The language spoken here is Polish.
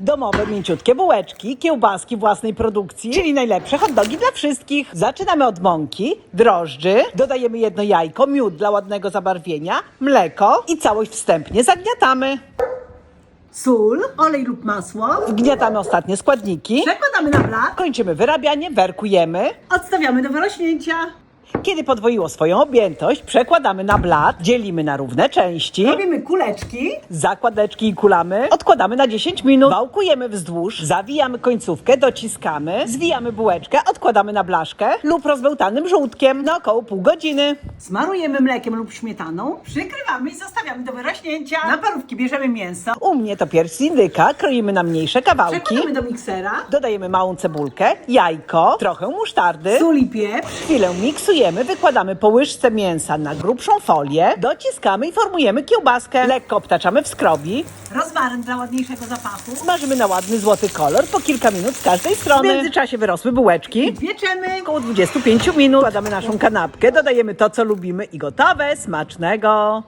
Domowe, mięciutkie bułeczki, kiełbaski własnej produkcji, czyli najlepsze hot dogi dla wszystkich. Zaczynamy od mąki, drożdży, dodajemy jedno jajko, miód dla ładnego zabarwienia, mleko i całość wstępnie zagniatamy. Sól, olej lub masło. Wgniatamy ostatnie składniki. Przekładamy na blat. Kończymy wyrabianie, werkujemy. Odstawiamy do wyrośnięcia. Kiedy podwoiło swoją objętość, przekładamy na blat, dzielimy na równe części. Robimy kuleczki. Zakładeczki i kulamy odkładamy na 10 minut. Wałkujemy wzdłuż, zawijamy końcówkę, dociskamy, zwijamy bułeczkę, odkładamy na blaszkę lub rozbełtanym żółtkiem na około pół godziny. Smarujemy mlekiem lub śmietaną. Przykrywamy i zostawiamy do wyrośnięcia. Na parówki bierzemy mięso. U mnie to pierś indyka, kroimy na mniejsze kawałki. Przekładamy do miksera. Dodajemy małą cebulkę, jajko, trochę musztardy. Sól i pieprz. Chwilę miksujemy, wykładamy po łyżce mięsa na grubszą folię, dociskamy i formujemy kiełbaskę. Lekko obtaczamy w skrobi, Rozmaryn dla ładniejszego zapachu. smażymy na ładny złoty kolor po kilka minut z każdej strony. W międzyczasie wyrosły bułeczki. Pieczemy. Około 25 minut. Kładamy naszą kanapkę, dodajemy to, co lubimy i gotowe. Smacznego!